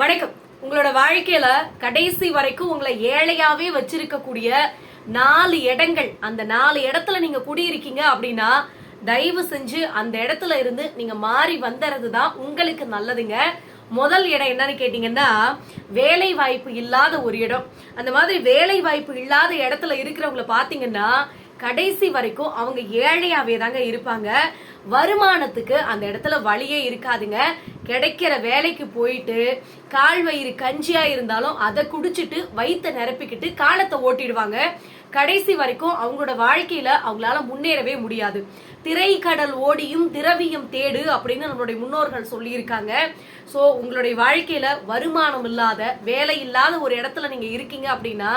வணக்கம். உங்களோட வாழ்க்கையில கடைசி வரைக்கும் உங்களை ஏழையாவே வச்சிருக்கக்கூடிய நாலு இடங்கள். அந்த நாலு இடத்துல நீங்க குடியிருக்கீங்க அப்படின்னா தயவு செஞ்சு அந்த இடத்துல இருந்து நீங்க மாறி வந்துறது தான் உங்களுக்கு நல்லதுங்க. முதல் இடம் என்னன்னு கேட்டீங்கன்னா வேலை வாய்ப்பு இல்லாத ஒரு இடம். அந்த மாதிரி வேலை வாய்ப்பு இல்லாத இடத்துல இருக்கிறவங்கள பாத்தீங்கன்னா கடைசி வரைக்கும் அவங்க ஏழையாவே தாங்க இருப்பாங்க. வருமானத்துக்கு அந்த இடத்துல வழியே இருக்காதுங்க. கிடைக்கிற வேலைக்கு போயிட்டு கால் வயிறு கஞ்சியா இருந்தாலும் அதை குடிச்சிட்டு வயிற்ற நிரப்பிக்கிட்டு காலத்தை ஓட்டிடுவாங்க. கடைசி வரைக்கும் அவங்களோட வாழ்க்கையில அவங்களால முன்னேறவே முடியாது. திரைக்கடல் ஓடியும் திரவியம் தேடு அப்படின்னு நம்மளுடைய முன்னோர்கள் சொல்லியிருக்காங்க. ஸோ உங்களுடைய வாழ்க்கையில வருமானம் இல்லாத வேலை இல்லாத ஒரு இடத்துல நீங்க இருக்கீங்க அப்படின்னா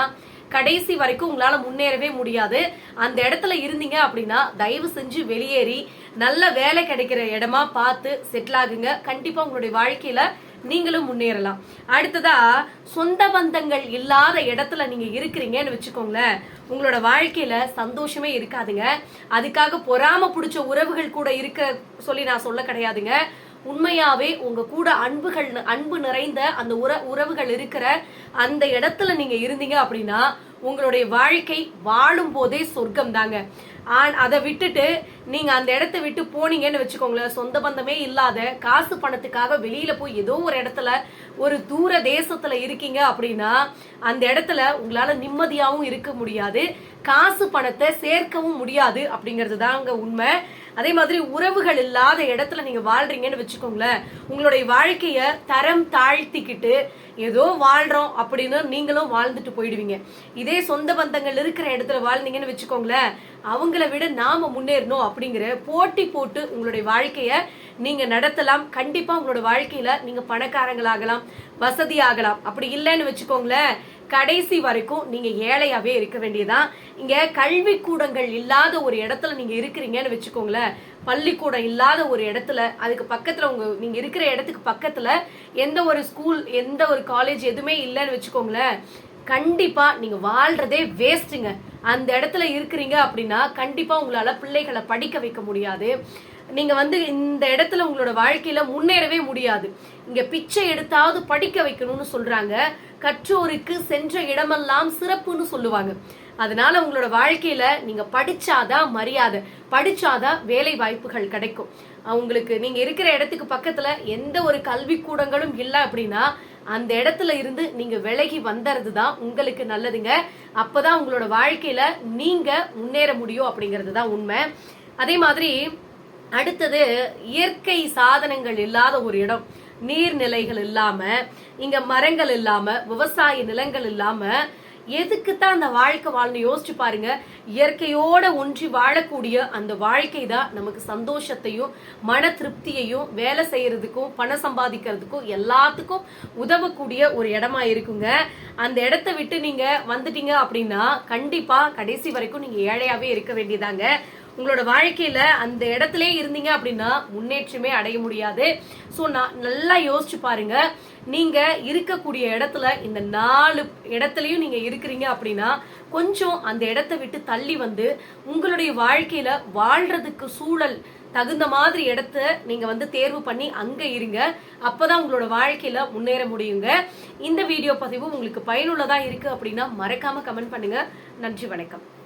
கடைசி வரைக்கும் உங்களால முன்னேறவே முடியாது. அந்த இடத்துல இருந்தீங்க அப்படின்னா தயவு செஞ்சு வெளியேறி நல்ல வேலை கிடைக்கிற இடமா பார்த்து செட்டில் ஆகுங்க. கண்டிப்பா உங்களுடைய வாழ்க்கையில நீங்களும் முன்னேறலாம். அடுத்ததா சொந்த பந்தங்கள் இல்லாத இடத்துல நீங்க இருக்கிறீங்கன்னு வச்சுக்கோங்களேன். உங்களோட வாழ்க்கையில சந்தோஷமே இருக்காதுங்க. அதுக்காக பொறாம பிடிச்ச உறவுகள் கூட இருக்க சொல்லி நான் சொல்ல கிடையாதுங்க. உண்மையாவே உங்க கூட அன்புகள் அன்பு நிறைந்த அந்த உற உறவுகள் இருக்கிற அந்த இடத்துல நீங்க இருந்தீங்க அப்படின்னா உங்களுடைய வாழ்க்கை வாழும் போதே சொர்க்கம் தாங்க அதை விட்டுட்டு நீங்க அந்த இடத்த விட்டு போனீங்கன்னு வச்சுக்கோங்களேன். சொந்த பந்தமே இல்லாத காசு பணத்துக்காக வெளியில போய் ஏதோ ஒரு இடத்துல ஒரு தூர தேசத்துல இருக்கீங்க அப்படின்னா அந்த இடத்துல உங்களால நிம்மதியாவும் இருக்க முடியாது காசு பணத்தை சேர்க்கவும் முடியாது அப்படிங்கிறது தாங்க உண்மை. அதே மாதிரி உறவுகள் இல்லாத இடத்துல நீங்க வாழ்றீங்கன்னு வச்சுக்கோங்களேன். உங்களுடைய வாழ்க்கைய தரம் தாழ்த்திக்கிட்டு ஏதோ வாழ்றோம் அப்படின்னு நீங்களும் வாழ்ந்துட்டு போயிடுவீங்க. இதே சொந்த பந்தங்கள் இருக்கிற இடத்துல வாழ்ந்தீங்கன்னு வச்சுக்கோங்களேன். அவங்க அவங்கள விட நாம முன்னேறணும் அப்படிங்கிற போட்டி போட்டு உங்களுடைய வாழ்க்கைய நீங்க நடத்தலாம். கண்டிப்பா உங்களோட வாழ்க்கையில நீங்க பணக்காரங்களாகலாம் வசதி ஆகலாம் அப்படி இல்லைன்னு வச்சுக்கோங்களேன் கடைசி வரைக்கும் நீங்க ஏழையாவே இருக்க வேண்டியதான் இங்க கல்வி கூடங்கள் இல்லாத ஒரு இடத்துல நீங்க இருக்கிறீங்கன்னு வச்சுக்கோங்களேன் பள்ளிக்கூடம் இல்லாத ஒரு இடத்துல அதுக்கு பக்கத்துல உங்க நீங்க இருக்கிற இடத்துக்கு பக்கத்துல எந்த ஒரு ஸ்கூல் எந்த ஒரு காலேஜ் எதுவுமே இல்லைன்னு வச்சுக்கோங்களேன் கண்டிப்பா நீங்க வாழ்றதே வேஸ்ட்டுங்க அந்த இடத்துல இருக்கிறீங்க அப்படின்னா கண்டிப்பா உங்களால பிள்ளைகளை படிக்க வைக்க முடியாது. நீங்க வந்து இந்த இடத்துல உங்களோட வாழ்க்கையில முன்னேறவே முடியாது. இங்க பிச்சை எடுத்தாவது படிக்க வைக்கணும்னு சொல்றாங்க. கற்றோருக்கு சென்ற இடமெல்லாம் சிறப்புன்னு சொல்லுவாங்க. அதனால உங்களோட வாழ்க்கையில நீங்க படிச்சாதான் மரியாதை படிச்சாதான் வேலை வாய்ப்புகள் கிடைக்கும். உங்களுக்கு நீங்க இருக்கிற இடத்துக்கு பக்கத்துல எந்த ஒரு கல்வி கூடங்களும் இல்லை அப்படின்னா அந்த இடத்துல இருந்து நீங்க விலகி வந்தறது தான் உங்களுக்கு நல்லதுங்க. அப்பதான் உங்களோட வாழ்க்கையில நீங்க முன்னேற முடியும் அப்படிங்கிறது தான் உண்மை. அதே மாதிரி அடுத்தது இயற்கை சாதனங்கள் இல்லாத ஒரு இடம். நீர்நிலைகள் இல்லாம இங்க மரங்கள் இல்லாம விவசாய நிலங்கள் இல்லாம எதுக்கு தான் அந்த வாழ்க்கை வாழணும் யோசிச்சு பாருங்க. இயற்கையோட ஒன்றி வாழக்கூடிய அந்த வாழ்க்கை தான் நமக்கு சந்தோஷத்தையும் மன திருப்தியையும் வேலை செய்யறதுக்கும் பணம் சம்பாதிக்கிறதுக்கும் எல்லாத்துக்கும் உதவக்கூடிய ஒரு இடமா இருக்குங்க. அந்த இடத்த விட்டு நீங்க வந்துட்டீங்க அப்படின்னா கண்டிப்பா கடைசி வரைக்கும் நீங்க ஏழையாவே இருக்க வேண்டியதாங்க. உங்களோட வாழ்க்கையில அந்த இடத்துல இருந்தீங்க அப்படின்னா முன்னேற்றமே அடைய முடியாது. ஸோ நான் நல்லா யோசிச்சு பாருங்க. நீங்க இருக்கக்கூடிய இடத்துல இந்த நாலு இடத்துலயும் நீங்க இருக்கிறீங்க அப்படின்னா கொஞ்சம் அந்த இடத்த விட்டு தள்ளி வந்து உங்களுடைய வாழ்க்கையில வாழ்றதுக்கு சூழல் தகுந்த மாதிரி இடத்த நீங்க வந்து தேர்வு பண்ணி அங்க இருங்க. அப்பதான் உங்களோட வாழ்க்கையில முன்னேற முடியுங்க. இந்த வீடியோ பதிவு உங்களுக்கு பயனுள்ளதா இருக்கு அப்படின்னா மறக்காம கமெண்ட் பண்ணுங்க. நன்றி வணக்கம்.